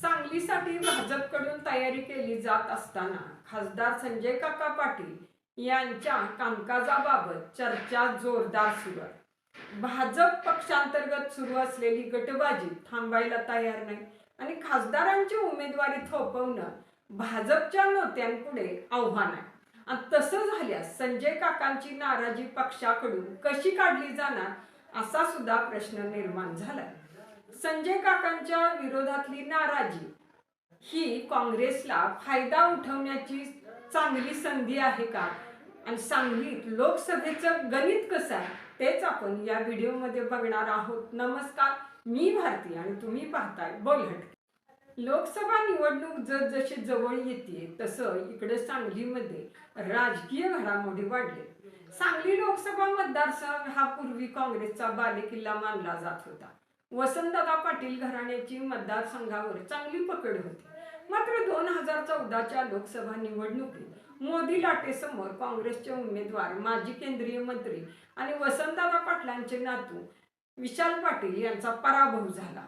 सांगलीसाठी भाजपकडून तयारी केली जात असताना खासदार संजय काका पाटील यांच्या कामकाजाबाबत चर्चा जोरदार सुरू आहे. भाजप पक्षांतर्गत सुरू असलेली गटबाजी थांबायला तयार नाही आणि खासदारांची उमेदवारी थोपवणं भाजपच्या नेत्यांपुढे आव्हान आहे. आणि तसं झाल्यास संजय काकांची नाराजी पक्षाकडून कशी काढली जाणार असा सुद्धा प्रश्न निर्माण झालाय. संजय काकांच्या विरोधातली नाराजी ही काँग्रेसला फायदा उठवण्याची चांगली संधी आहे का? आणि सांगलीत लोकसभेचं गणित कसं आहे? तेच आपण या व्हिडिओमध्ये बघणार आहोत. नमस्कार मी भारती आणि तुम्ही पाहताय बोलहट. लोकसभा निवडणूक जसजशी जवळ येते तसं इकडे सांगलीमध्ये राजकीय घडामोडी वाढले. सांगली लोकसभा मतदारसंघ हा पूर्वी काँग्रेसचा बालेकिल्ला मानला जात होता. वसंतदा पाटील घराण्याची मतदारसंघावर चांगली पकड होती. मात्र दोन हजार चौदाच्या लोकसभा निवडणुकीत मोदी लाटेसमोर काँग्रेसचे उमेदवार माजी केंद्रीय मंत्री आणि वसंतदादा पाटलांचे नातू विशाल पाटील यांचा पराभव झाला.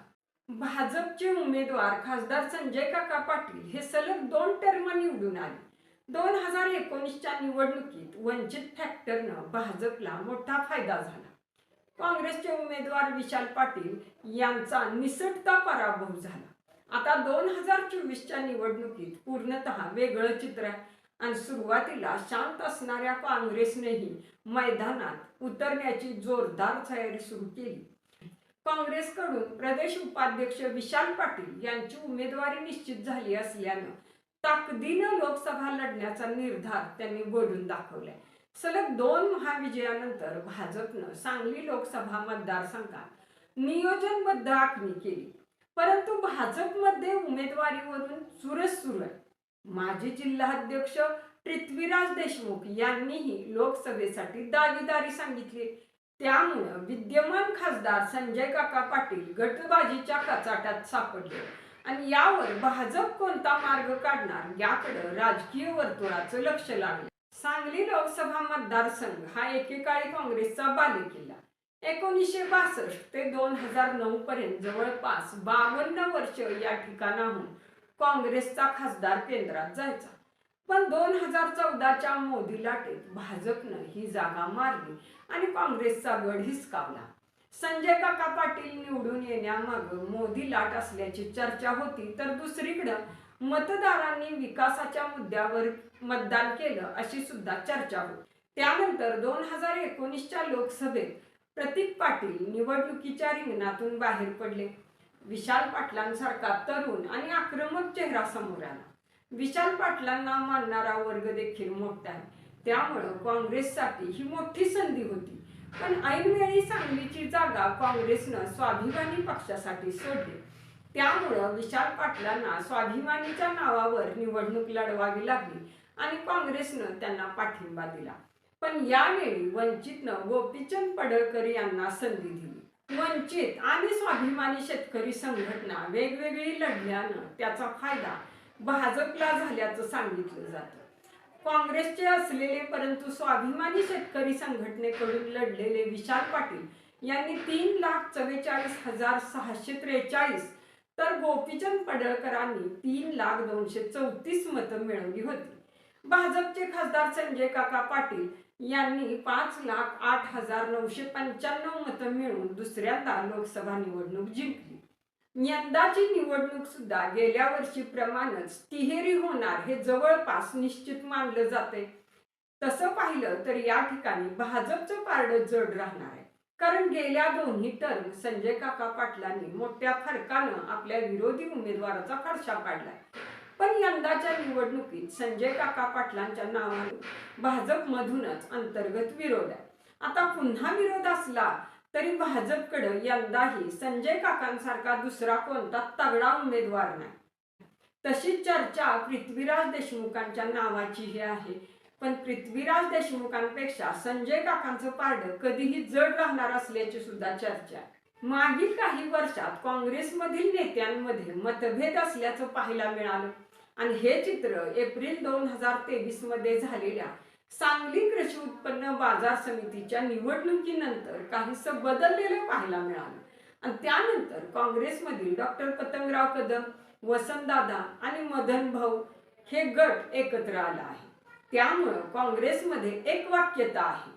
भाजपचे उमेदवार खासदार संजय काका पाटील हे सलग दोन टर्म निवडून आले. दोन हजार एकोणीसच्या निवडणुकीत वंचित फॅक्टरनं भाजपला मोठा फायदा झाला. काँग्रेसचे उमेदवार विशाल पाटील यांचा निसटता पराभव झाला. आता दोन हजार चोवीसच्या निवडणुकीत पूर्णतः वेगळं चित्र आहे. आणि सुरुवातीला शांत असणाऱ्या काँग्रेसनेही मैदानात उतरण्याची जोरदार तयारी सुरू केली. काँग्रेसकडून प्रदेश उपाध्यक्ष विशाल पाटील यांची उमेदवारी निश्चित झाली असल्यानं ताकदीनं लोकसभा लढण्याचा निर्धार त्यांनी बोलून दाखवलाय. सलग दोन महाविजयानंतर भाजपनं सांगली लोकसभा मतदारसंघात नियोजनबद्ध आखणी केली. परंतु भाजपमध्ये उमेदवारीवरून चुरस सुरू आहे. माजी जिल्हाध्यक्ष पृथ्वीराज देशमुख यांनीही लोकसभेसाठी दावेदारी सांगितली. त्यामुळं विद्यमान खासदार संजय काका पाटील गटबाजीच्या कचाट्यात सापडले आणि यावर भाजप कोणता मार्ग काढणार याकडे राजकीय वर्तुळाचं लक्ष लागलं. सांगली लोकसभा मतदारसंघ हा एकेकाळी काँग्रेसचा बालेकिल्ला. एकोणीसशे बासष्ट ते दोन हजार नऊ पर्यंत जवळपास बावन्न वर्ष या ठिकाणाहून काँग्रेसचा खासदार केंद्रात जायचा. पण दोन हजार चौदाच्या मोदी लाटेत भाजपनं ही जागा मारली आणि काँग्रेसचा गड हिसकावला. संजय काका पाटील निवडून येण्यामाग मोदी लाट असल्याची चर्चा होती तर दुसरीकडं मतदारांनी विकासाच्या मुद्द्यावर मतदान केलं अशी सुद्धा चर्चा होती. त्यानंतर दोन हजार एकोणीसच्या लोकसभेत प्रतीक पाटील निवडणुकीच्या रिंगणातून बाहेर पडले. विशाल पाटलांसारखा तरुण आणि आक्रमक चेहरा समोर आला. विशाल पाटलांना मानणारा वर्ग देखील मोठा आहे. त्यामुळं काँग्रेससाठी ही मोठी संधी होती. पण ऐनवेळी सांगलीची जागा काँग्रेसनं स्वाभिमानी पक्षासाठी सोडली. त्यामुळं विशाल पाटलांना स्वाभिमानीच्या नावावर निवडणूक लढवावी लागली आणि काँग्रेसनं त्यांना पाठिंबा दिला. पण यावेळी वंचितनं गोपीचंद पडळकर यांना संधी दिली. वंचित आणि स्वाभिमानी शेतकरी संघटना वेगवेगळी लढल्यानं त्याचा फायदा भाजपला झाल्याचं सांगितलं जातं. काँग्रेसचे असलेले परंतु स्वाभिमानी शेतकरी संघटनेकडून लढलेले विशाल पाटील यांनी तीन लाख चव्वेचाळीस हजार सहाशे त्रेचाळीस तर गोपीचंद पडळकरांनी तीन लाख दोनशे चौतीस मतं मिळवली होती. भाजपचे खासदार संजय काका पाटील यांनी पाच लाख आठ हजार नऊशे पंच्याण्णव मतं मिळवून दुसऱ्यांदा लोकसभा निवडणूक जिंकली. यंदाची निवडणूक सुद्धा गेल्या वर्षीप्रमाणेच तिहेरी होणार हे जवळपास निश्चित मानलं जाते तसं पाहिलं तर या ठिकाणी भाजपचं पारडं जड राहणार आहे. कारण गेल्या दोन्ही टर्म संजय काका पाटलांनी मोठ्या फरकानं आपल्या विरोधी उमेदवाराचा फडशा काढलाय. पण यंदाच्या निवडणुकीत संजय काका पाटलांच्या भाजप भाजपमधूनच अंतर्गत विरोध आहे. आता पुन्हा विरोध असला तरी भाजपकडे यंदाही संजय काकांसारखा दुसरा कोणता तगडा उमेदवार नाही. तशी चर्चा पृथ्वीराज देशमुखांच्या नावाचीही आहे. पण पृथ्वीराज देशमुखांपेक्षा संजय काकांचं पारडं कधीही जड राहणार असल्याची सुद्धा चर्चा. मागील काही वर्षात काँग्रेसमधील नेत्यांमध्ये मतभेद असल्याचं पाहायला मिळालं. आणि हे चित्र एप्रिल दोन हजार तेवीसमध्ये झालेल्या सांगली कृषी उत्पन्न बाजार समितीच्या निवडणुकीनंतर काहीसं बदललेलं पाहायला मिळालं. आणि त्यानंतर काँग्रेसमधील डॉक्टर पतंगराव कदम वसंतदादा आणि मदन भाऊ हे गट एकत्र आला आहे. त्यामुळं काँग्रेसमध्ये एक वाक्यता आहे.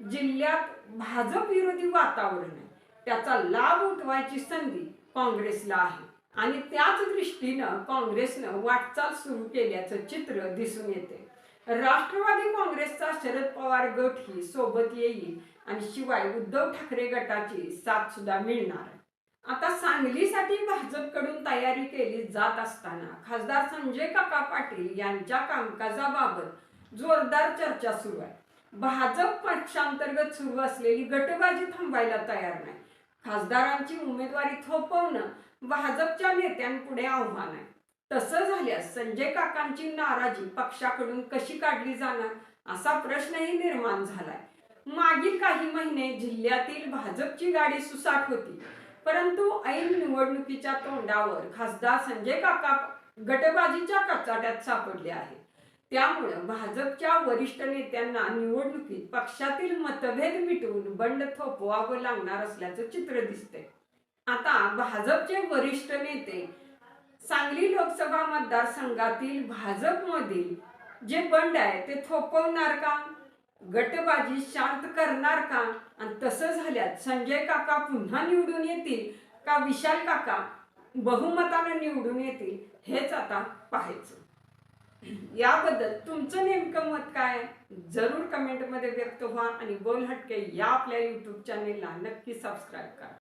जिल्ह्यात भाजप विरोधी वातावरण आहे. त्याचा लाभ उठवायची संधी काँग्रेसला आहे. आणि त्याच दृष्टीनं काँग्रेसनं वाटचाल सुरू केल्याचं चित्र दिसून येते. राष्ट्रवादी काँग्रेसचा शरद पवार गटही सोबत येईल आणि शिवाय उद्धव ठाकरे गटाची साथ सुद्धा मिळणार आता सांगलीसाठी भाजपकडून तयारी केली जात असताना खासदार संजय काका पाटील यांच्या कामकाजाबाबत जोरदार चर्चा सुरू आहे. भाजप पक्षांतर्गत सुरू असलेली गटबाजी थांबायला तयार नाही. खासदारांची उमेदवारी थोपवणं भाजपच्या नेत्यांपुढे आव्हान आहे. तसं झाल्यास संजय काकांची नाराजी पक्षाकडून कशी काढली जाणार असा प्रश्नही निर्माण झालाय. मागील काही महिने जिल्ह्यातील भाजपची गाडी सुसाट होती. परंतु ऐन निवडणुकीच्या तोंडावर खासदार संजय काका गटबाजीच्या कचाट्यात सापडले आहेत. त्यामुळे भाजपच्या वरिष्ठ नेत्यांना निवडणुकीत पक्षातील मतभेद मिटवून बंड थोपवावं लागणार असल्याचं चित्र दिसतंय. आता भाजपचे वरिष्ठ नेते सांगली लोकसभा मतदारसंघातील भाजपमधील जे बंड आहे ते थोपवणार का? गटबाजी शांत करणार का? आणि तसं झाल्यात संजय काका पुन्हा निवडून येतील का विशाल काका? बहुमतानं निवडून येतील हेच आता पाहायचं. याबद्दल तुमचं नेमकं मत काय? जरूर कमेंटमध्ये व्यक्त व्हा आणि बोल हटके या आपल्या यूट्यूब चॅनेलला नक्की सबस्क्राईब करा.